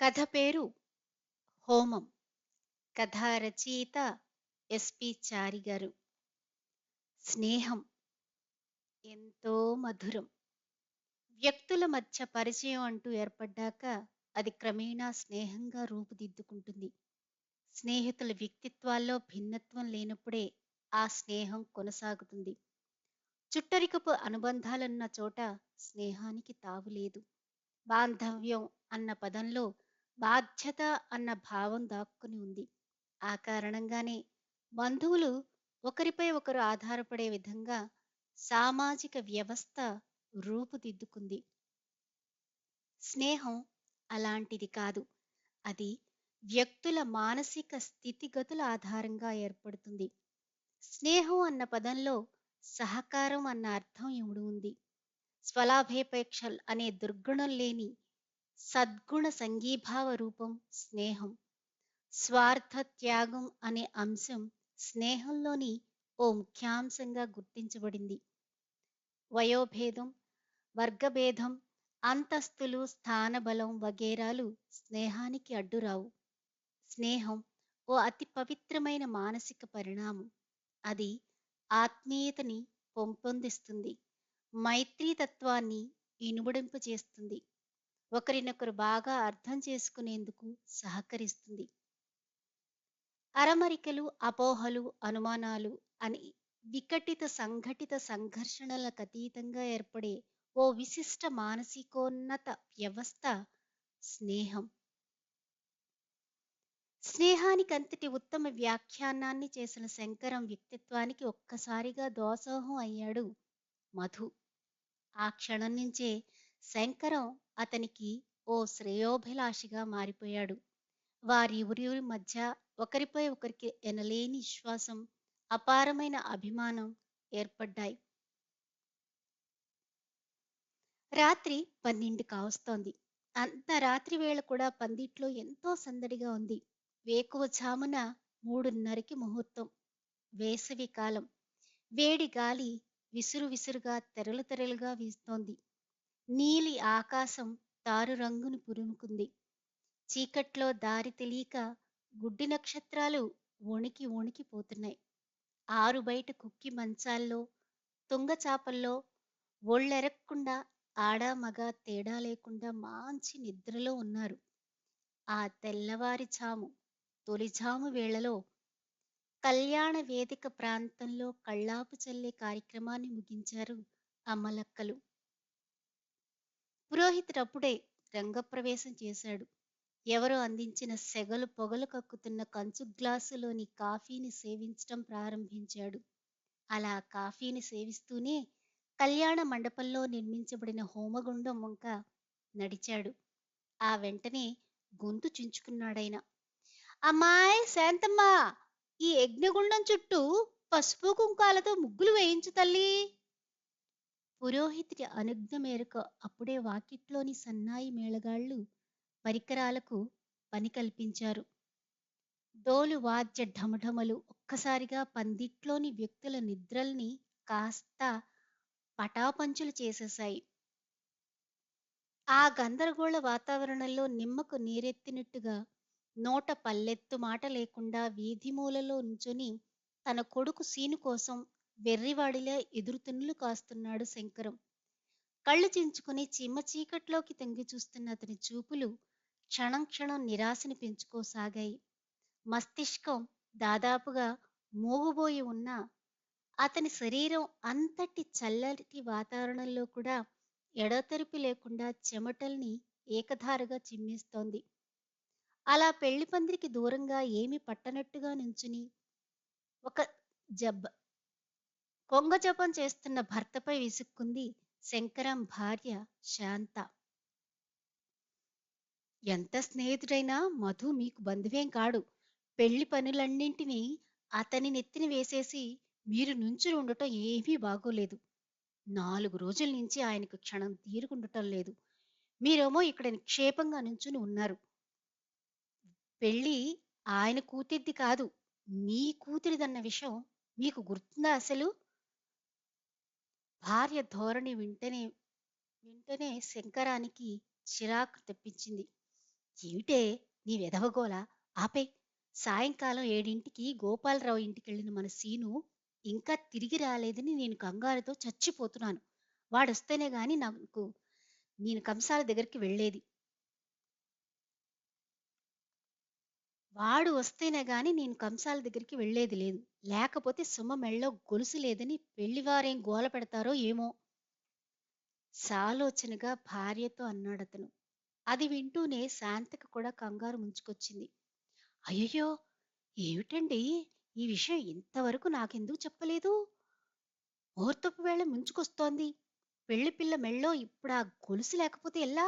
కథ పేరు హోమం. కథా రచయిత ఎస్పి చారి గారు స్నేహం ఎంతో మధురం. వ్యక్తుల మధ్య పరిచయం అంటూ ఏర్పడ్డాక అది క్రమేణా స్నేహంగా రూపుదిద్దుకుంటుంది. స్నేహితుల వ్యక్తిత్వాల్లో భిన్నత్వం లేనప్పుడే ఆ స్నేహం కొనసాగుతుంది. చుట్టరికపు అనుబంధాలున్న చోట స్నేహానికి తావులేదు. బాంధవ్యం అన్న పదంలో బాధ్యత అన్న భావం దాక్కుని ఉంది. ఆ కారణంగానే బంధువులు ఒకరిపై ఒకరు ఆధారపడే విధంగా సామాజిక వ్యవస్థ రూపుదిద్దుకుంది. స్నేహం అలాంటిది కాదు. అది వ్యక్తుల మానసిక స్థితిగతుల ఆధారంగా ఏర్పడుతుంది. స్నేహం అన్న పదంలో సహకారం అన్న అర్థం ఇముడు ఉంది. స్వలాభేపేక్ష అనే దుర్గుణం లేని సద్గుణ సంఘీభావ రూపం స్నేహం. స్వార్థ త్యాగం అనే అంశం స్నేహంలోని ఓ ముఖ్యాంశంగా గుర్తించబడింది. వయోభేదం వర్గభేదం అంతస్తులు స్థానబలం వగేరాలు స్నేహానికి అడ్డురావు. స్నేహం ఓ అతి పవిత్రమైన మానసిక పరిణామం. అది ఆత్మీయతని పెంపొందిస్తుంది మైత్రీతత్వాన్ని ఇనుబడింపు చేస్తుంది ఒకరినొకరు బాగా అర్థం చేసుకునేందుకు సహకరిస్తుంది. అరమరికలు అపోహలు అనుమానాలు అని వికటిత సంఘటిత సంఘర్షణలకు అతీతంగా ఏర్పడే ఓ విశిష్ట మానసికోన్నత వ్యవస్థ స్నేహం. స్నేహానికి అంతటి ఉత్తమ వ్యాఖ్యానాన్ని చేసిన శంకరం వ్యక్తిత్వానికి ఒక్కసారిగా దోసోహం అయ్యాడు మధు. ఆ క్షణం నుంచే శంకరం అతనికి ఓ శ్రేయోభిలాషిగా మారిపోయాడు. వారి ఉరి మధ్య ఒకరిపై ఒకరికి ఎనలేని విశ్వాసం అపారమైన అభిమానం ఏర్పడ్డాయి. రాత్రి పన్నెండు కావస్తోంది అంత రాత్రి వేళ కూడా పందిట్లో ఎంతో సందడిగా ఉంది. వేకువ జామున మూడున్నరకి ముహూర్తం. వేసవి కాలం వేడి గాలి విసురు విసురుగా తెరలు తెరలుగా వీస్తోంది. నీలి ఆకాశం తారు రంగును పురుముకుంది. చీకట్లో దారి తెలియక గుడ్డి నక్షత్రాలు వణికి వణికిపోతున్నాయి ఆరు బయట కుక్కి మంచాల్లో తుంగచాపల్లో ఒళ్ళెరక్కుండా ఆడ మగ తేడా లేకుండా మంచి నిద్రలో ఉన్నారు. ఆ తెల్లవారి చాము తొలిజాము వేళలో కళ్యాణ వేదిక ప్రాంతంలో కళ్ళాపు చల్లే కార్యక్రమాన్ని ముగించారు అమ్మలక్కలు. పురోహితుడప్పుడే రంగప్రవేశం చేశాడు. ఎవరో అందించిన సెగలు పొగలు కక్కుతున్న కంచు గ్లాసులోని కాఫీని సేవించటం ప్రారంభించాడు. అలా కాఫీని సేవిస్తూనే కళ్యాణ మండపంలో నిర్మించబడిన హోమగుండం వంక నడిచాడు. ఆ వెంటనే గొంతు చించుకున్నాడైన అమ్మాయ్ శాంతమ్మ ఈ యజ్ఞగుండం చుట్టూ పసుపు కుంకాలతో ముగ్గులు వేయించు తల్లి! పురోహితుడి అనుజ్ఞ మేరకు అప్పుడే వాకిట్లోని సన్నాయి మేళగాళ్ళు పరికరాలకు పని కల్పించారు. డోలు వాద్య ఢమఢమలు ఒక్కసారిగా పందిట్లోని వ్యక్తుల నిద్రల్ని కాస్త పటాపంచులు చేసేశాయి. ఆ గందరగోళ వాతావరణంలో నిమ్మకు నీరెత్తినట్టుగా నోట పల్లెత్తు మాట లేకుండా వీధి మూలలో నుంచుని తన కొడుకు సీను కోసం వెర్రివాడిలా ఎదురుతున్నులు కాస్తున్నాడు శంకరం. కళ్ళు చించుకుని చిమ్మ చీకట్లోకి తొంగి చూస్తున్న అతని చూపులు క్షణం క్షణం నిరాశని పెంచుకోసాగాయి. మస్తిష్కం దాదాపుగా మూగుబోయి ఉన్న అతని శరీరం అంతటి చల్లటి వాతావరణంలో కూడా ఎడతెరిపి లేకుండా చెమటల్ని ఏకధారగా చిమ్మేస్తోంది. అలా పెళ్ళి పందిరికి దూరంగా ఏమి పట్టనట్టుగా నుంచుని ఒక జబ్బ కొంగ జపం చేస్తున్న భర్తపై విసుక్కుంది శంకరం భార్య శాంత. ఎంత స్నేహితుడైనా మధు మీకు బంధువేం కాడు. పెళ్ళి పనులన్నింటినీ అతని నెత్తిని వేసేసి మీరు నుంచుని ఉండటం ఏమీ బాగోలేదు. నాలుగు రోజుల నుంచి ఆయనకు క్షణం తీరుకుండటం లేదు. మీరేమో ఇక్కడ నిక్షేపంగా నుంచుని ఉన్నారు. పెళ్ళి ఆయన కూతుర్ది కాదు మీ కూతురిదన్న విషయం మీకు గుర్తుందా అసలు? భార్య ధోరణి వింటనే వింటనే శంకరానికి చిరాకు తెప్పించింది. ఏమిటే నీ వెధవగోల? ఆపే. సాయంకాలం ఏడింటికి గోపాలరావు ఇంటికెళ్ళిన మన సీను ఇంకా తిరిగి రాలేదని నేను కంగారుతో చచ్చిపోతున్నాను. వాడొస్తేనే గాని నాకు నేను కంసాల దగ్గరికి వెళ్ళేది. వాడు వస్తేనే గాని నేను కంసాల దగ్గరికి వెళ్ళేది లేదు. లేకపోతే సుమ మెళ్ళో గొలుసు లేదని పెళ్ళివారేం గోల పెడతారో ఏమో. సాలోచనగా భార్యతో అన్నాడతను. అది వింటూనే శాంతకి కూడా కంగారు ముంచుకొచ్చింది. అయ్యయ్యో! ఏమిటండి? ఈ విషయం ఇంతవరకు నాకెందుకు చెప్పలేదు? ఓర్తపు వేళ ముంచుకొస్తోంది. పెళ్ళి పిల్ల మెళ్ళో ఇప్పుడు ఆ గొలుసు లేకపోతే ఎలా?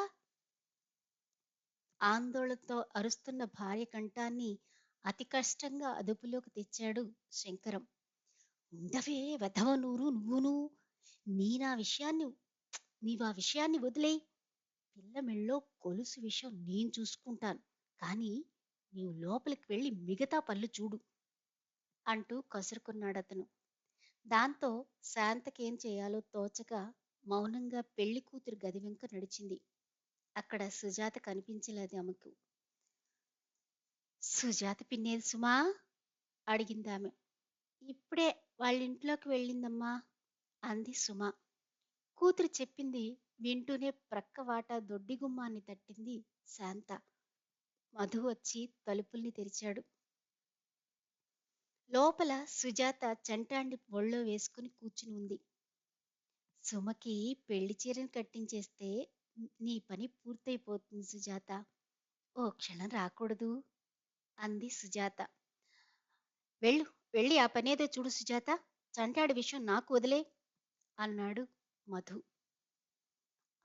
ఆందోళనతో అరుస్తున్న భార్య కంఠాన్ని అతి కష్టంగా అదుపులోకి తెచ్చాడు శంకరం. ఉండవే వెధవ నూరు నువ్వును నీనా విషయాన్ని నీవా విషయాన్ని వదిలే పిల్ల మెళ్ళో కొలుసు విషయం నేను చూసుకుంటాను కానీ నీవు లోపలికి వెళ్ళి మిగతా పళ్ళు చూడు అంటూ కసురుకున్నాడతను. దాంతో శాంతకేం చేయాలో తోచక మౌనంగా పెళ్ళి కూతురు గది వెంక నడిచింది. అక్కడ సుజాత కనిపించలేదు ఆమెకు. సుజాత పిన్నేది సుమా? అడిగింది ఆమె. ఇప్పుడే వాళ్ళ ఇంట్లోకి వెళ్ళిందమ్మా అంది సుమ. కూతురు చెప్పింది వింటూనే ప్రక్క వాటా దొడ్డి గుమ్మాన్ని తట్టింది శాంత. మధు వచ్చి తలుపుల్ని తెరిచాడు. లోపల సుజాత చంటాండి ఒళ్ళో వేసుకుని కూర్చుని ఉంది. సుమకి పెళ్ళి చీరను కట్టించేస్తే నీ పని పూర్తయిపోతుంది సుజాత. ఓ క్షణం రాకూడదు అంది సుజాత. వెళ్ళు వెళ్ళి ఆ పనేదో చూడు సుజాత. చంటాడి విషయం నాకు వదిలే అన్నాడు మధు.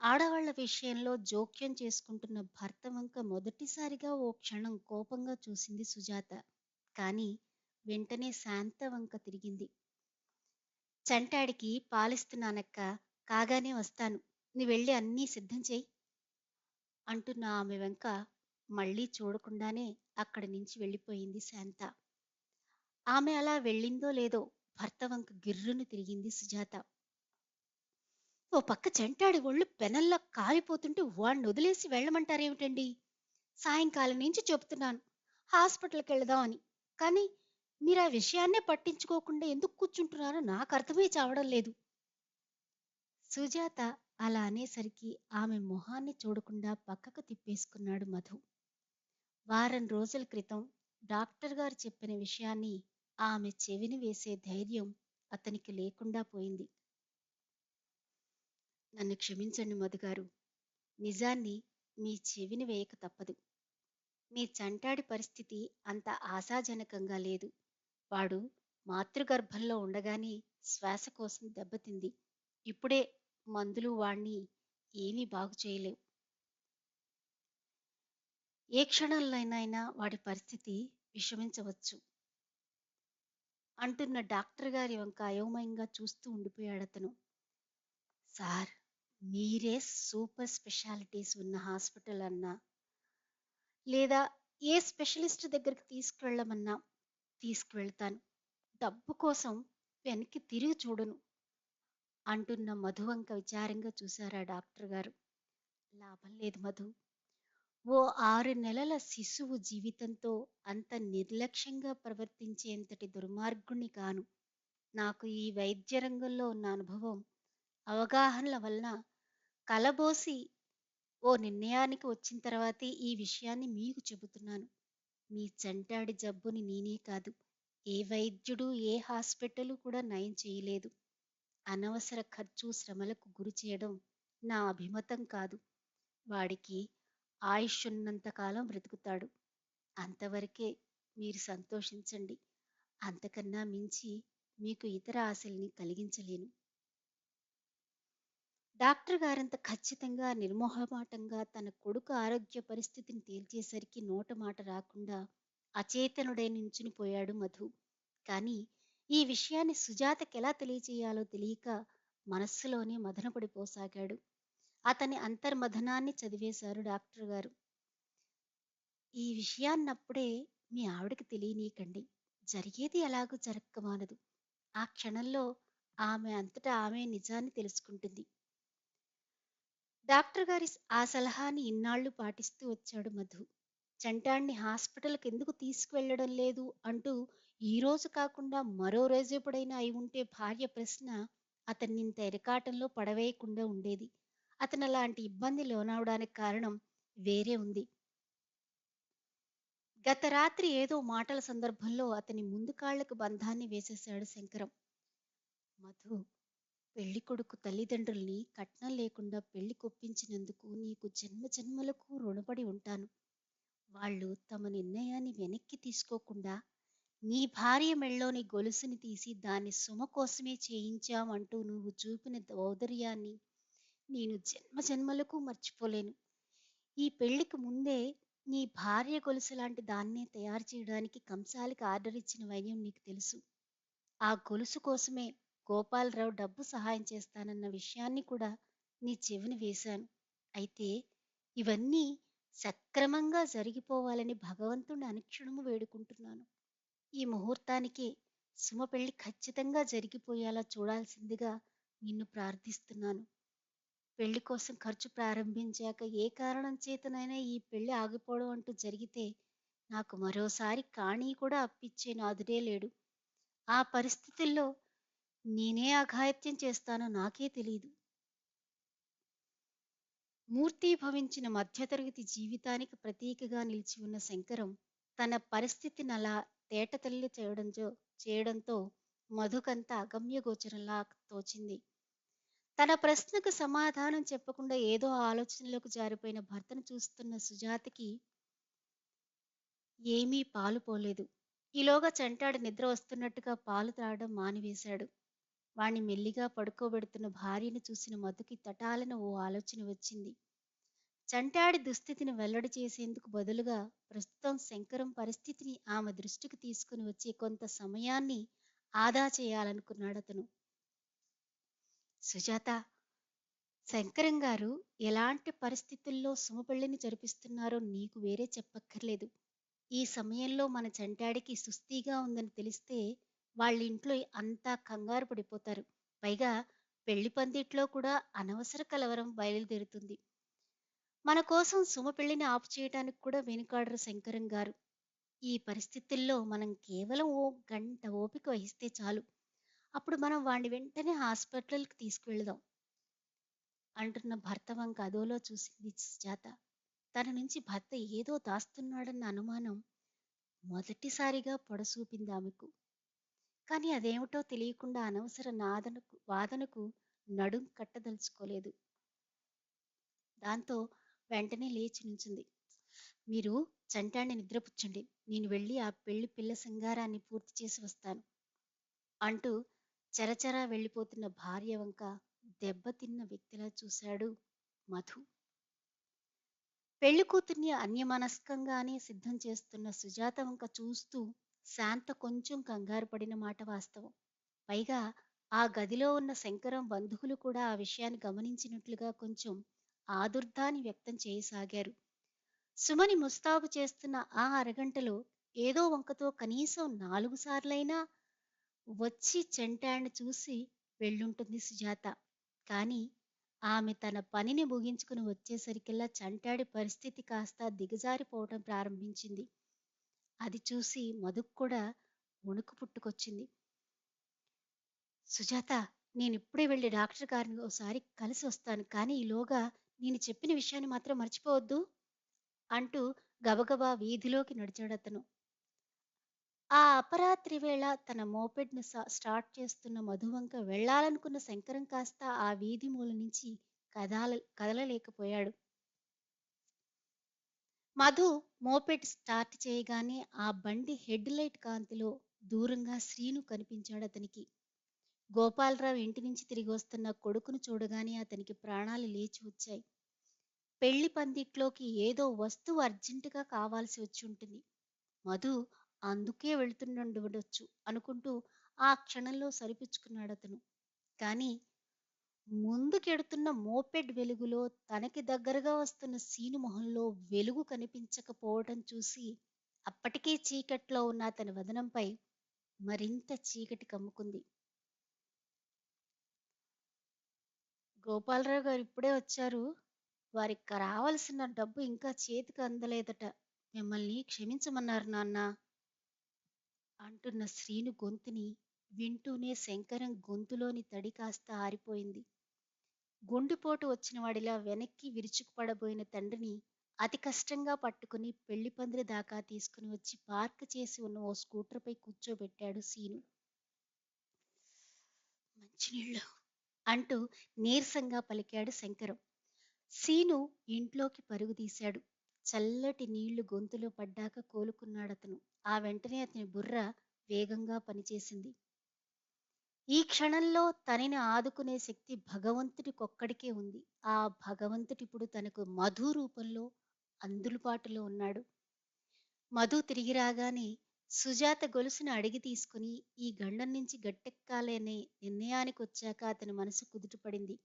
ఆడవాళ్ళ విషయంలో జోక్యం చేసుకుంటున్న భర్త వంక మొదటిసారిగా ఓ క్షణం కోపంగా చూసింది సుజాత. కాని వెంటనే శాంత వంక తిరిగింది. చంటాడికి పాలిస్తున్నానక్క కాగానే వస్తాను. నీ వెళ్ళి అన్నీ సిద్ధం చేయి. అంటున్న ఆమె వెంక మళ్ళీ చూడకుండానే అక్కడి నుంచి వెళ్ళిపోయింది శాంత. ఆమె అలా వెళ్ళిందో లేదో భర్త వంక గిర్రును తిరిగింది సుజాత. ఓ పక్క చెంటాడి ఒళ్ళు పెనల్లా కాలిపోతుంటే వాడిని వదిలేసి వెళ్ళమంటారేమిటండి? సాయంకాలం నుంచి చెబుతున్నాను. హాస్పిటల్కి వెళదామని కానీ మీరు ఆ విషయాన్నే పట్టించుకోకుండా ఎందుకు కూర్చుంటున్నారో నాకు అర్థమే చావడం లేదు. సుజాత అలా అనేసరికి ఆమె మొహాన్ని చూడకుండా పక్కకు తిప్పేసుకున్నాడు మధు. వారం రోజుల క్రితం డాక్టర్ గారు చెప్పిన విషయాన్ని ఆమె చెవిని వేసే ధైర్యం అతనికి లేకుండా పోయింది. నన్ను క్షమించండి మధుగారు నిజాన్ని మీ చెవిని వేయక తప్పదు. మీ చంటాడి పరిస్థితి అంత ఆశాజనకంగా లేదు. వాడు మాతృగర్భంలో ఉండగానే శ్వాస కోసం దెబ్బతింది. ఇప్పుడే మందులు వాణ్ణి ఏమీ బాగు చేయలేవు. ఏ క్షణంలోనైనా వాడి పరిస్థితి విషమించవచ్చు. అంటున్న డాక్టర్ గారి వంక అయోమయంగా చూస్తూ ఉండిపోయాడు అతను. సార్ మీరే సూపర్ స్పెషాలిటీస్ ఉన్న హాస్పిటల్ అన్నా లేదా ఏ స్పెషలిస్ట్ దగ్గరికి తీసుకువెళ్ళమన్నా తీసుకువెళ్తాను. డబ్బు కోసం వెనక్కి తిరిగి చూడను. అంటున్న మధువంక విచారంగా చూశారా డాక్టర్ గారు. లాభం లేదు మధు. ఓ ఆరు నెలల శిశువు జీవితంతో అంత నిర్లక్ష్యంగా ప్రవర్తించేంతటి దుర్మార్గుణ్ణి కాను. నాకు ఈ వైద్య రంగంలో ఉన్న అనుభవం అవగాహనల వలన కలబోసి ఓ నిర్ణయానికి వచ్చిన తర్వాతే ఈ విషయాన్ని మీకు చెబుతున్నాను. మీ చంటాడి జబ్బుని నేనే కాదు. ఏ వైద్యుడు ఏ హాస్పిటల్ కూడా నయం చేయలేదు. అనవసర ఖర్చు శ్రమలకు గురి చేయడం నా అభిమతం కాదు. వాడికి ఆయుష్ బ్రతుకుతాడు. అంతవరకే మీరు సంతోషించండి. అంతకన్నా మించి మీకు ఇతర ఆశల్ని కలిగించలేను. డాక్టర్ గారంత ఖచ్చితంగా నిర్మోహమాటంగా తన కొడుకు ఆరోగ్య పరిస్థితిని తేల్చేసరికి నోట మాట రాకుండా అచేతనుడై నించుని పోయాడు మధు. కానీ ఈ విషయాన్ని సుజాతకి ఎలా తెలియచేయాలో తెలియక మనస్సులోనే మదనపడిపోసాగాడు. అతని అంతర్మథనాన్ని చదివేశారు డాక్టర్ గారు. ఈ విషయాన్నప్పుడే మీ ఆవిడకి తెలియనీకండి జరిగేది ఎలాగూ జరక్కమానదు ఆ క్షణంలో ఆమె అంతటా ఆమె నిజాన్ని తెలుసుకుంటుంది. డాక్టర్ గారి ఆ సలహాని ఇన్నాళ్ళు పాటిస్తూ వచ్చాడు మధు. చంటాణ్ణి హాస్పిటల్కి ఎందుకు తీసుకువెళ్ళడం లేదు అంటూ ఈ రోజు కాకుండా మరో రోజు ఎప్పుడైనా అయి ఉంటే భార్య ప్రశ్న అతన్ని ఇంత ఎరకాటంలో పడవేయకుండా ఉండేది. అతను అలాంటి ఇబ్బంది లోనవడానికి కారణం వేరే ఉంది. గత రాత్రి ఏదో మాటల సందర్భంలో అతని ముందు కాళ్ళకు బంధాన్ని వేసేశాడు శంకరం. మధు పెళ్ళి కొడుకు తల్లిదండ్రుల్ని కట్నం లేకుండా పెళ్ళి కొప్పించినందుకు నీకు జన్మ జన్మలకు రుణపడి ఉంటాను. వాళ్ళు తమ నిర్ణయాన్ని వెనక్కి తీసుకోకుండా నీ భార్య మెళ్ళోని గొలుసుని తీసి దాన్ని సుమ కోసమే చేయించామంటూ నువ్వు చూపిన దౌదర్యాన్ని నేను జన్మ జన్మలకు మర్చిపోలేను. ఈ పెళ్ళికి ముందే నీ భార్య గొలుసు లాంటి దాన్నే తయారు చేయడానికి కంసాలికి ఆర్డర్ ఇచ్చిన వైద్యం నీకు తెలుసు. ఆ గొలుసు కోసమే గోపాలరావు డబ్బు సహాయం చేస్తానన్న విషయాన్ని కూడా నీ చెవిని వేశాను. అయితే ఇవన్నీ సక్రమంగా జరిగిపోవాలని భగవంతుని అనుక్షణము వేడుకుంటున్నాను. ఈ ముహూర్తానికే సుమ పెళ్ళి ఖచ్చితంగా జరిగిపోయేలా చూడాల్సిందిగా నిన్ను ప్రార్థిస్తున్నాను. పెళ్ళి కోసం ఖర్చు ప్రారంభించాక ఏ కారణం చేతనైనా ఈ పెళ్ళి ఆగిపోవడం అంటూ జరిగితే నాకు మరోసారి కాణీ కూడా అప్పిచ్చే నాదుడే లేడు. ఆ పరిస్థితుల్లో నేనే అఘాయిత్యం చేస్తానో నాకే తెలియదు మూర్తి భవించిన మధ్యతరగతి జీవితానికి ప్రతీకగా నిలిచి ఉన్న శంకరం తన పరిస్థితిని అలా తేటతెల్లి చేయడంతో చేయడంతో మధుకంత అగమ్యగోచరంలా తోచింది. తన ప్రశ్నకు సమాధానం చెప్పకుండా ఏదో ఆలోచనలకు జారిపోయిన భర్తను చూస్తున్న సుజాతకి ఏమీ పాలు పోలేదు. ఈలోగా చంటాడు నిద్ర వస్తున్నట్టుగా పాలు త్రాగడం మానివేశాడు. వాణ్ణి మెల్లిగా పడుకోబెడుతున్న భార్యను చూసిన మధుకి తటాలన ఓ ఆలోచన వచ్చింది. చంటాడి దుస్థితిని వెల్లడి చేసేందుకు బదులుగా ప్రస్తుతం శంకరం పరిస్థితిని ఆమె దృష్టికి తీసుకుని వచ్చే కొంత సమయాన్ని ఆదా చేయాలనుకున్నాడు అతను. సుజాత శంకరం గారు ఎలాంటి పరిస్థితుల్లో సుమపెళ్ళిని జరిపిస్తున్నారో నీకు వేరే చెప్పక్కర్లేదు. ఈ సమయంలో మన చంటాడికి సుస్థిగా ఉందని తెలిస్తే వాళ్ళ ఇంట్లో అంతా కంగారు పడిపోతారు. పైగా పెళ్ళి పందిట్లో కూడా అనవసర కలవరం బయలుదేరుతుంది. మన కోసం సుమ పెళ్ళిని ఆపు చేయడానికి కూడా వెనుకాడరు శంకరం గారు. ఈ పరిస్థితుల్లో మనం కేవలం ఓ గంట ఓపిక వహిస్తే చాలు. అప్పుడు మనం వాడిని వెంటనే హాస్పిటల్కి తీసుకువెళదాం. అంటున్న భర్త వంక అదోలో చూసింది సుజాత. తన నుంచి భర్త ఏదో దాస్తున్నాడన్న అనుమానం మొదటిసారిగా పొడసూపింది ఆమెకు. కానీ అదేమిటో తెలియకుండా అనవసర నాదనకు వాదనకు నడుం కట్టదలుచుకోలేదు. దాంతో వెంటనే లేచి నుంచింది మీరు చంటాన్ని నిద్రపుచ్చండి. నేను వెళ్ళి ఆ పెళ్ళి పిల్ల సింగారాన్ని పూర్తి చేసి వస్తాను. అంటూ చరచరా వెళ్ళిపోతున్న భార్య వంక దెబ్బతిన్న వ్యక్తిలా చూశాడు మధు. పెళ్ళి కూతుర్ని అన్యమనస్కంగానే సిద్ధం చేస్తున్న సుజాత వంక చూస్తూ శాంత కొంచెం కంగారు పడిన మాట వాస్తవం. పైగా ఆ గదిలో ఉన్న శంకరం బంధువులు కూడా ఆ విషయాన్ని గమనించినట్లుగా కొంచెం ఆదుర్దాన్ని వ్యక్తం చేయసాగారు. సుమని ముస్తాబు చేస్తున్న ఆ అరగంటలో ఏదో వంకతో కనీసం నాలుగు సార్లైనా వచ్చి చెంటాన్ని చూసి వెళ్ళుంటుంది సుజాత. కానీ ఆమె తన పనిని ముగించుకుని వచ్చేసరికల్లా చంటాడి పరిస్థితి కాస్త దిగజారిపోవటం ప్రారంభించింది. అది చూసి మధుకు కూడా వణుకు పుట్టుకొచ్చింది. సుజాత నేను ఇప్పుడే వెళ్ళి డాక్టర్ గారిని ఒకసారి కలిసి వస్తాను. కానీ ఈలోగా నేను చెప్పిన విషయాన్ని మాత్రం మర్చిపోవద్దు అంటూ గబగబా వీధిలోకి నడిచాడతను ఆ అపరాత్రి వేళ తన మోపెడ్ను స్టార్ట్ చేస్తున్న మధువంక వెళ్ళాలనుకున్న శంకరం కాస్త ఆ వీధి మూల నుంచి కదాల కదలలేకపోయాడు. మధు మోపెడ్ స్టార్ట్ చేయగానే ఆ బండి హెడ్ లైట్ కాంతిలో దూరంగా శ్రీను కనిపించాడు అతనికి. గోపాలరావు ఇంటి నుంచి తిరిగి వస్తున్న కొడుకును చూడగానే అతనికి ప్రాణాలు లేచి వచ్చాయి. పెళ్ళి పందిట్లోకి ఏదో వస్తువు అర్జెంటుగా కావాల్సి వచ్చి ఉంటుంది. మధు అందుకే వెళుతుండవచ్చు అనుకుంటూ ఆ క్షణంలో సరిపుచ్చుకున్నాడు అతను. కానీ ముందుకెడుతున్న మోపెడ్ వెలుగులో తనకి దగ్గరగా వస్తున్న సీను మొహంలో వెలుగు కనిపించకపోవటం చూసి అప్పటికే చీకట్లో ఉన్న అతని వదనంపై మరింత చీకటి కమ్ముకుంది. గోపాలరావు గారు ఇప్పుడే వచ్చారు. వారికి రావాల్సిన డబ్బు ఇంకా చేతికి అందలేదట. మిమ్మల్ని క్షమించమన్నారు నాన్న అంటున్న శ్రీను గొంతుని వింటూనే శంకరం గొంతులోని తడి కాస్త ఆరిపోయింది. గుండెపోటు వచ్చిన వాడిలా వెనక్కి విరుచుకుపడబోయిన తండ్రిని అతి కష్టంగా పట్టుకుని పెళ్ళి పందిరి దాకా తీసుకుని వచ్చి పార్క్ చేసి ఉన్న ఓ స్కూటర్పై కూర్చోబెట్టాడు సీను మంచినీళ్ళు అంటూ నీరసంగా పలికాడు శంకరం. సీను ఇంట్లోకి పరుగు తీశాడు. చల్లటి నీళ్ళు గొంతులో పడ్డాక కోలుకున్నాడతను. ఆ వెంటనే అతని బుర్ర వేగంగా పనిచేసింది. ఈ క్షణంలో తనని ఆదుకునే శక్తి భగవంతుడికొక్కడికే ఉంది. ఆ భగవంతుడిప్పుడు తనకు మధు రూపంలో అందులుబాటులో ఉన్నాడు. మధు తిరిగి రాగానే సుజాత గొలుసును అడిగి తీసుకుని ఈ గండం నుంచి గట్టెక్కాలనే నిర్ణయానికి వచ్చాక అతని మనసు కుదుటపడింది.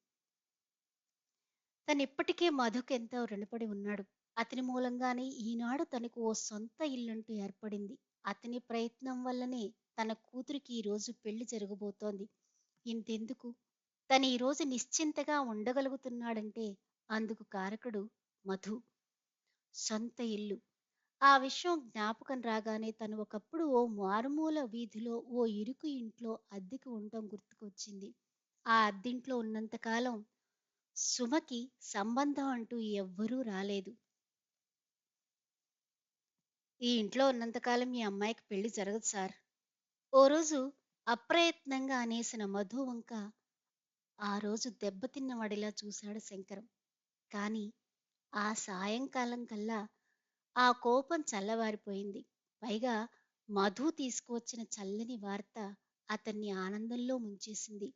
తను ఇప్పటికే మధుకు ఎంతో రుణపడి ఉన్నాడు. అతని మూలంగానే ఈనాడు తనకు ఓ సొంత ఇల్లంటూ ఏర్పడింది. అతని ప్రయత్నం వల్లనే తన కూతురికి ఈ రోజు పెళ్ళి జరగబోతోంది. ఇంతెందుకు? తను ఈ రోజు నిశ్చింతగా ఉండగలుగుతున్నాడంటే అందుకు కారకుడు మధు. సొంత ఇల్లు. ఆ విషయం జ్ఞాపకం రాగానే తను ఒకప్పుడు ఓ మారుమూల వీధిలో ఓ ఇరుకు ఇంట్లో అద్దెకు ఉండటం గుర్తుకొచ్చింది. ఆ అద్దింట్లో ఉన్నంతకాలం సుమకి సంబంధం అంటూ ఎవ్వరూ రాలేదు. ఈ ఇంట్లో ఉన్నంతకాలం మీ అమ్మాయికి పెళ్ళి జరగదు సార్. ఓ రోజు అప్రయత్నంగా అనేసిన మధు వంక ఆ రోజు దెబ్బతిన్న వాడిలా చూశాడు శంకరం. కానీ ఆ సాయంకాలం కల్లా ఆ కోపం చల్లవారిపోయింది. పైగా మధు తీసుకువచ్చిన చల్లని వార్త అతన్ని ఆనందంలో ముంచేసింది.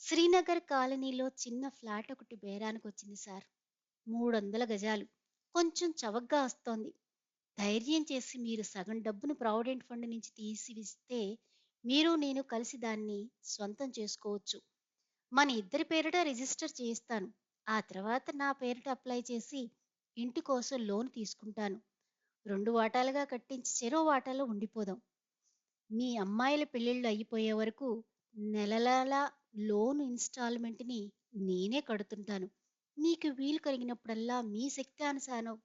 శ్రీనగర్ కాలనీలో చిన్న ఫ్లాట్ ఒకటి బేరానికి వచ్చింది సార్. మూడు వందల గజాలు. కొంచెం చవగ్గా వస్తోంది. ధైర్యం చేసి మీరు సగం డబ్బును ప్రావిడెంట్ ఫండ్ నుంచి తీసివిస్తే మీరు నేను కలిసి దాన్ని స్వంతం చేసుకోవచ్చు. మన ఇద్దరి పేరిట రిజిస్టర్ చేయిస్తాను. ఆ తర్వాత నా పేరిట అప్లై చేసి ఇంటి కోసం లోన్ తీసుకుంటాను. రెండు వాటాలుగా కట్టించి చెరో వాటాలో ఉండిపోదాం. మీ అమ్మాయిల పెళ్ళిళ్ళు అయిపోయే వరకు నెలలా లోన్ ఇన్స్టాల్మెంట్ని నేనే కడుతుంటాను. మీకు వీలు కలిగినప్పుడల్లా మీ శక్తి అనుసారం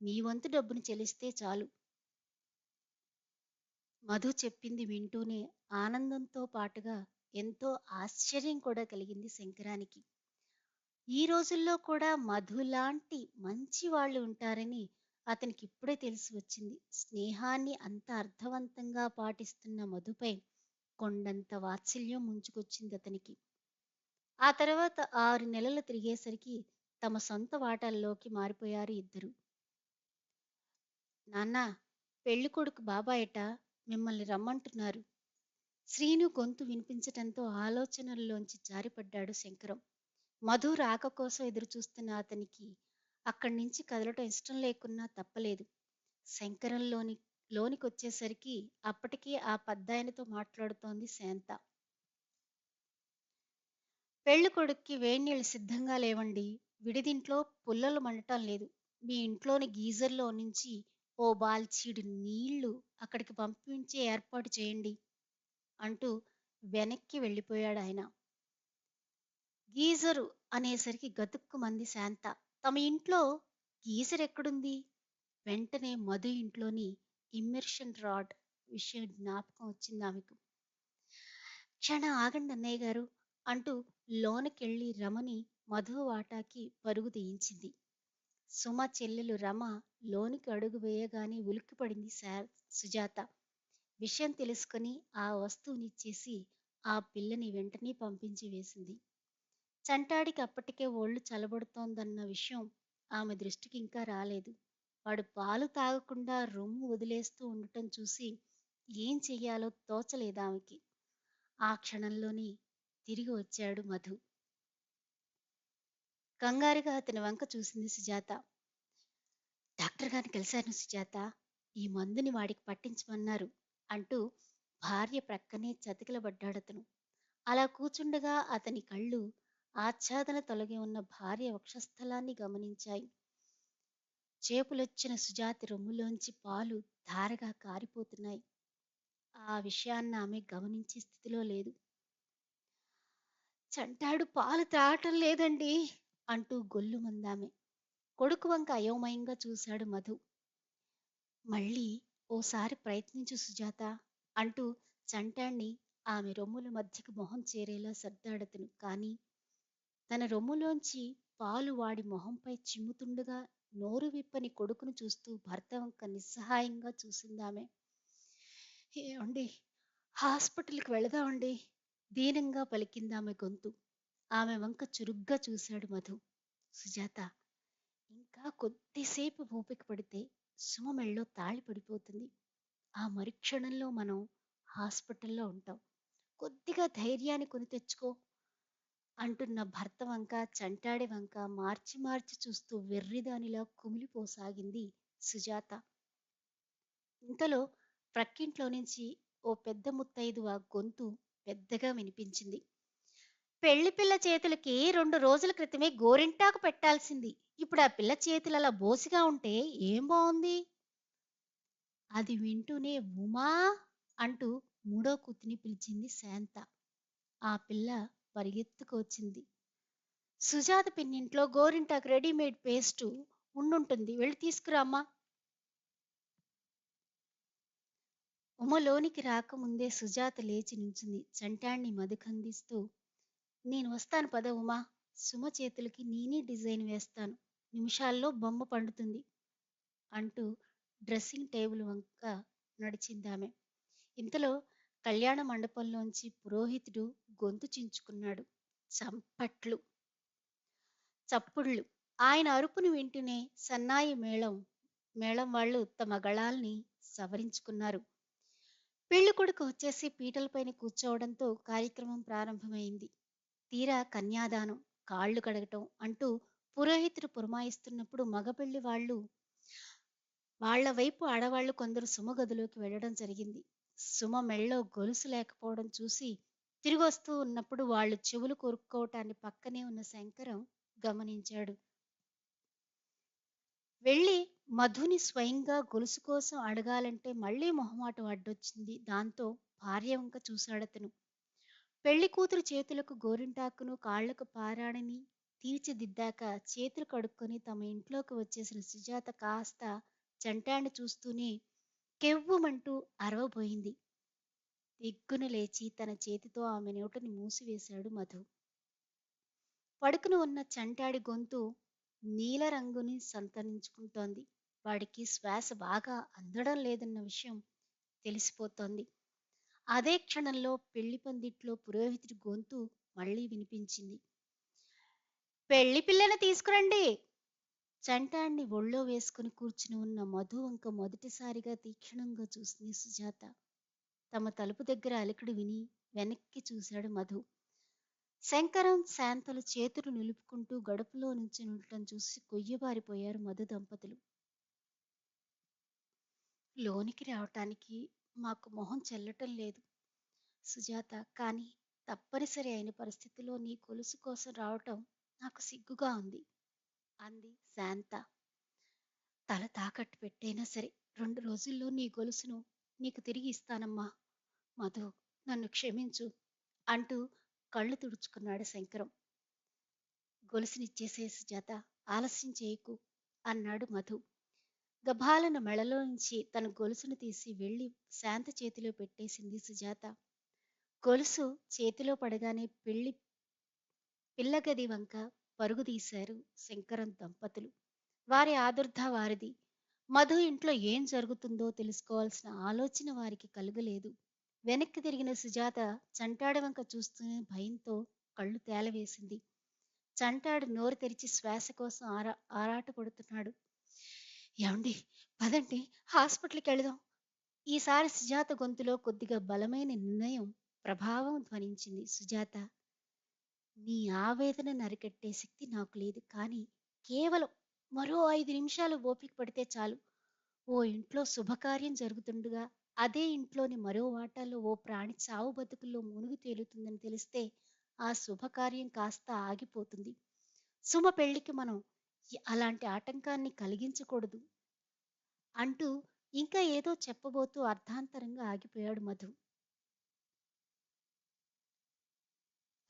మీ వంతు డబ్బును చెల్లిస్తే చాలు. మధు చెప్పింది వింటూనే ఆనందంతో పాటుగా ఎంతో ఆశ్చర్యం కూడా కలిగింది శంకరానికి. ఈ రోజుల్లో కూడా మధు లాంటి మంచి వాళ్ళు ఉంటారని అతనికి ఇప్పుడే తెలిసి వచ్చింది. స్నేహాన్ని అంత అర్థవంతంగా పాటిస్తున్న మధుపై కొండంత వాత్సల్యం ముంచుకొచ్చింది అతనికి. ఆ తర్వాత ఆరు నెలలు తిరిగేసరికి తమ సొంత వాటాల్లోకి మారిపోయారు ఇద్దరు. నాన్న పెళ్ళి కొడుకు బాబాయట మిమ్మల్ని రమ్మంటున్నారు. శ్రీను గొంతు వినిపించటంతో ఆలోచనల్లోంచి జారిపడ్డాడు శంకరం. మధు రాక కోసం ఎదురు చూస్తున్న అతనికి అక్కడి నుంచి కదలటం ఇష్టం లేకున్నా తప్పలేదు. శంకరంలోని లోనికి వచ్చేసరికి అప్పటికే ఆ పద్దాయనతో మాట్లాడుతోంది శాంత. పెళ్ళి కొడుక్కి వేడినీళ్ళు సిద్ధంగా లేవండి. విడిదింట్లో పుల్లలు మండటం లేదు. మీ ఇంట్లోని గీజర్లో నుంచి ఓ బాల్చీడు నీళ్ళు అక్కడికి పంపించే ఏర్పాటు చేయండి అంటూ వెనక్కి వెళ్ళిపోయాడు ఆయన గీజరు అనేసరికి గతుక్కుమంది శాంత. తమ ఇంట్లో గీజర్ ఎక్కడుంది వెంటనే మధు ఇంట్లోని ఇమ్మెర్షన్ రాడ్ విషయం జ్ఞాపకం వచ్చింది ఆమెకు క్షణ ఆగండి అన్నయ్య గారు అంటూ లోనకెళ్ళి రమని మధు వాటాకి పరుగు తీయించింది. సుమ చెల్లెలు రమ లోనికి అడుగు వేయగానే ఉలిక్కిపడింది సార్ సుజాత. విషయం తెలుసుకొని ఆ వస్తువునిచ్చేసి ఆ పిల్లని వెంటనే పంపించి వేసింది. చంటాడికి అప్పటికే ఒళ్ళు చలబడుతోందన్న విషయం ఆమె దృష్టికి ఇంకా రాలేదు. వాడు పాలు తాగకుండా రొమ్ము వదిలేస్తూ ఉండటం చూసి ఏం చెయ్యాలో తోచలేదు ఆమెకి. ఆ క్షణంలోనే తిరిగి వచ్చాడు మధు. కంగారుగా అతని వంక చూసింది సుజాత. డాక్టర్ గారిని కలిశాను సుజాత. ఈ మందుని వాడికి పట్టించమన్నారు అంటూ భార్య ప్రక్కనే చతికిలబడ్డాడతను. అలా కూచుండగా అతని కళ్ళు ఆచ్ఛాదన తొలగి ఉన్న భార్య వక్షస్థలాన్ని గమనించాయి. చేపులొచ్చిన సుజాతి రొమ్ములోంచి పాలు ధారగా కారిపోతున్నాయి. ఆ విషయాన్ని ఆమె గమనించే స్థితిలో లేదు. చంటాడు పాలు త్రాగటం లేదండి అంటూ గొల్లు మందామె. కొడుకు వంక అయోమయంగా చూశాడు మధు. మళ్ళీ ఓసారి ప్రయత్నించు సుజాత అంటూ చంటాణ్ణి ఆమె రొమ్ముల మధ్యకు మొహం చేరేలా సర్దాడతను. కాని తన రొమ్ములోంచి పాలు వాడి మొహంపై చిమ్ముతుండగా నోరు విప్పని కొడుకును చూస్తూ భర్త వంక నిస్సహాయంగా చూసిందామె. ఏమండి హాస్పిటల్కి వెళదామండి దీనంగా పలికిందామె గొంతు. ఆమె వంక చురుగ్గా చూశాడు మధు. సుజాత ఇంకా కొద్దిసేపు ఓపిక పడితే సుమ మెళ్ళో తాళి పడిపోతుంది. ఆ మరుక్షణంలో మనం హాస్పిటల్లో ఉంటాం. కొద్దిగా ధైర్యాన్ని కొని తెచ్చుకో. అంటున్న భర్త వంక చంటాడి వంక మార్చి మార్చి చూస్తూ వెర్రిదానిలా కుమిలిపోసాగింది సుజాత. ఇంతలో ప్రక్కింట్లో నుంచి ఓ పెద్ద ముత్తైదువ గొంతు పెద్దగా వినిపించింది. పెళ్ళి పిల్ల చేతులకి రెండు రోజుల క్రితమే గోరింటాకు పెట్టాల్సింది. ఇప్పుడు ఆ పిల్ల చేతులు అలా బోసిగా ఉంటే ఏం బాగుంది అది వింటూనే ఉమా అంటూ మూడో కూతుని పిలిచింది శాంత. ఆ పిల్ల పరిగెత్తుకొచ్చింది. సుజాత పిన్నింట్లో గోరింటాకు రెడీమేడ్ పేస్టు ఉండుంటుంది. వెళ్ళి తీసుకురామ్మా. ఉమలోనికి రాకముందే సుజాత లేచి నుంచింది చంటాణ్ణి మధుకందిస్తూ నేను వస్తాను పద ఉమా. సుమ చేతులకి నేనే డిజైన్ వేస్తాను. నిమిషాల్లో బొమ్మ పండుతుంది అంటూ డ్రెస్సింగ్ టేబుల్ వంక నడిచిందామె. ఇంతలో కళ్యాణ మండపంలోంచి పురోహితుడు గొంతు చించుకున్నాడు. చంపట్లు. చప్పుళ్ళు. ఆయన అరుపును వింటూనే సన్నాయి మేళం మేళం వాళ్ళు తమ గళాల్ని సవరించుకున్నారు. పెళ్ళి కొడుకు వచ్చేసి పీటలపైన కూర్చోవడంతో కార్యక్రమం ప్రారంభమైంది. తీరా కన్యాదానం కాళ్ళు కడగటం అంటూ పురోహితుడు పురమాయిస్తున్నప్పుడు మగపెళ్ళి వాళ్ళు వాళ్ళ వైపు ఆడవాళ్ళు కొందరు సుమ గదిలోకి వెళ్ళడం జరిగింది. సుమ మెళ్ళో గొలుసు లేకపోవడం చూసి తిరిగి వస్తూ ఉన్నప్పుడు వాళ్ళు చెవులు కొరుక్కోవటాన్ని పక్కనే ఉన్న శంకరం గమనించాడు. వెళ్ళి మధుని స్వయంగా గొలుసు కోసం అడగాలంటే మళ్ళీ మొహమాటం అడ్డొచ్చింది దాంతో భార్య వంక చూశాడతను. పెళ్ళి కూతురు చేతులకు గోరింటాకును కాళ్ళకు పారాణిని తీర్చిదిద్దాక చేతులు కడుక్కొని తమ ఇంట్లోకి వచ్చేసిన సుజాత కాస్త చంటాన్ని చూస్తూనే కెవ్వుమంటూ అరవబోయింది. దిగ్గున లేచి తన చేతితో ఆమె నోటిని మూసివేశాడు మధు. పడుకున ఉన్న చంటాడి గొంతు నీల రంగుని సంతరించుకుంటోంది. వాడికి శ్వాస బాగా అందడం లేదన్న విషయం తెలిసిపోతోంది. అదే క్షణంలో పెళ్ళి పందిట్లో పురోహితుడి గొంతు మళ్ళీ వినిపించింది. పెళ్ళి పిల్లని తీసుకురండి! చంటాన్ని ఒళ్ళో వేసుకుని కూర్చుని ఉన్న మధు వంక మొదటిసారిగా తీక్షణంగా చూసింది సుజాత తమ తలుపు దగ్గర అలికిడు విని వెనక్కి చూశాడు మధు. శంకరం శాంతలు చేతులు నిలుపుకుంటూ గడుపులో నుంచి ఉండటం చూసి కొయ్యబారిపోయారు మధు దంపతులు. లోనికి రావటానికి మాకు మొహం చెల్లటం లేదు సుజాత. కానీ తప్పనిసరి అయిన పరిస్థితిలో నీ కొలుసు కోసం రావటం నాకు సిగ్గుగా ఉంది. అంది శాంత. తల తాకట్టు పెట్టైనా సరే రెండు రోజుల్లో నీ గొలుసును నీకు తిరిగి ఇస్తానమ్మా. మధు నన్ను క్షమించు అంటూ కళ్ళు తుడుచుకున్నాడు శంకరం. గొలుసునిచ్చేసే సుజాత ఆలస్యం చేయకు అన్నాడు మధు. గభాలను మెడలో నుంచి తన గొలుసును తీసి వెళ్ళి శాంత చేతిలో పెట్టేసింది సుజాత. గొలుసు చేతిలో పడగానే పెళ్ళి పిల్లగది వంక పరుగుదీశారు శంకరం దంపతులు. వారి ఆదుర్ధ వారిది. మధు ఇంట్లో ఏం జరుగుతుందో తెలుసుకోవాల్సిన ఆలోచన వారికి కలుగలేదు. వెనక్కి తిరిగిన సుజాత చంటాడు వంక చూస్తూనే భయంతో కళ్ళు తేలవేసింది. చంటాడు నోరు తెరిచి శ్వాస కోసం ఆరా ఆరాట ఆరాటపడుతున్నాడు ఏమండి? పదండి హాస్పిటల్కి వెళదాం. ఈసారి సుజాత గొంతులో కొద్దిగా బలమైన నిర్ణయం ప్రభావం ధ్వనించింది సుజాత. నీ ఆవేదన నరికట్టే శక్తి నాకు లేదు. కానీ కేవలం మరో ఐదు నిమిషాలు ఓపిక పడితే చాలు. ఓ ఇంట్లో శుభకార్యం జరుగుతుండగా అదే ఇంట్లోని మరో వాటాల్లో ఓ ప్రాణి చావు బతుకుల్లో మునిగి తేలుతుందని తెలిస్తే ఆ శుభకార్యం కాస్త ఆగిపోతుంది. సుమ పెళ్ళికి మనం అలాంటి ఆటంకాన్ని కలిగించకూడదు అంటూ ఇంకా ఏదో చెప్పబోతూ అర్ధాంతరంగా ఆగిపోయాడు మధు.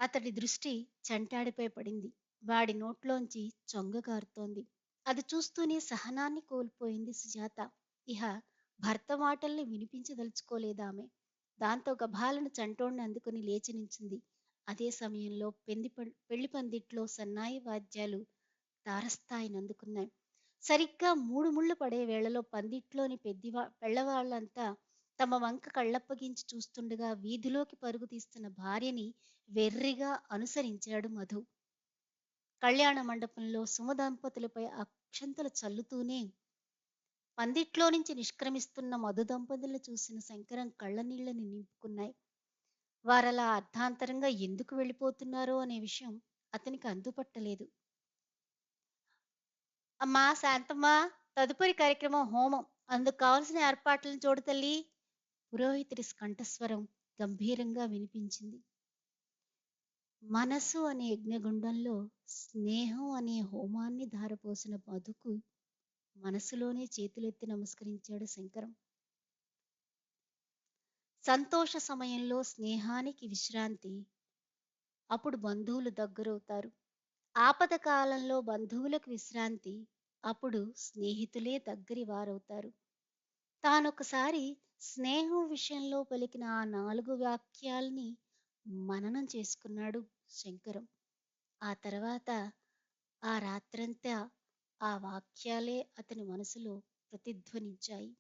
అతడి దృష్టి చంటాడిపై పడింది వాడి నోట్లోంచి చొంగ కారుతోంది అది చూస్తూనే సహనాన్ని కోల్పోయింది సుజాత. ఇహ భర్త మాటల్ని వినిపించదలుచుకోలేదామె. దాంతో గభాలను చంటోణ్ణి అందుకుని లేచి నించింది అదే సమయంలో పెంది పెళ్ళి పందిట్లో సన్నాయి వాద్యాలు తారస్థాయినందుకున్నాయి. సరిగ్గా మూడు ముళ్ళు పడే వేళలో పందిట్లోని పెద్దివా పెళ్ళవాళ్ళంతా తమ వంక కళ్ళప్పగించి చూస్తుండగా వీధిలోకి పరుగు తీస్తున్న భార్యని వెర్రిగా అనుసరించాడు మధు. కళ్యాణ మండపంలో సుమదంపతులపై అక్షంతలు చల్లుతూనే పందిట్లో నుంచి నిష్క్రమిస్తున్న మధు దంపతులను చూసిన శంకరం కళ్ళనీళ్ళని నింపుకున్నాయి. వారలా అర్ధాంతరంగా ఎందుకు వెళ్ళిపోతున్నారో అనే విషయం అతనికి అందుపట్టలేదు అమ్మా శాంతమ్మా తదుపరి కార్యక్రమం హోమం. అందుకు కావలసిన ఏర్పాట్లను చూడు తల్లి పురోహితుడి కంఠస్వరం గంభీరంగా వినిపించింది. మనసు అనే యజ్ఞగుండంలో స్నేహం అనే హోమాన్ని ధారపోసిన మధుకు మనసులోనే చేతులెత్తి నమస్కరించాడు శంకరం. సంతోష సమయంలో స్నేహానికి విశ్రాంతి. అప్పుడు బంధువులు దగ్గరవుతారు. ఆపద కాలంలో బంధువులకు విశ్రాంతి. అప్పుడు స్నేహితులే దగ్గరి వారవుతారు. తానొకసారి స్నేహం విషయంలో పలికిన ఆ నాలుగు వాక్యాల్ని మననం చేసుకున్నాడు శంకరం. ఆ తర్వాత ఆ రాత్రంతా ఆ వాక్యాలే అతని మనసులో ప్రతిధ్వనించాయి.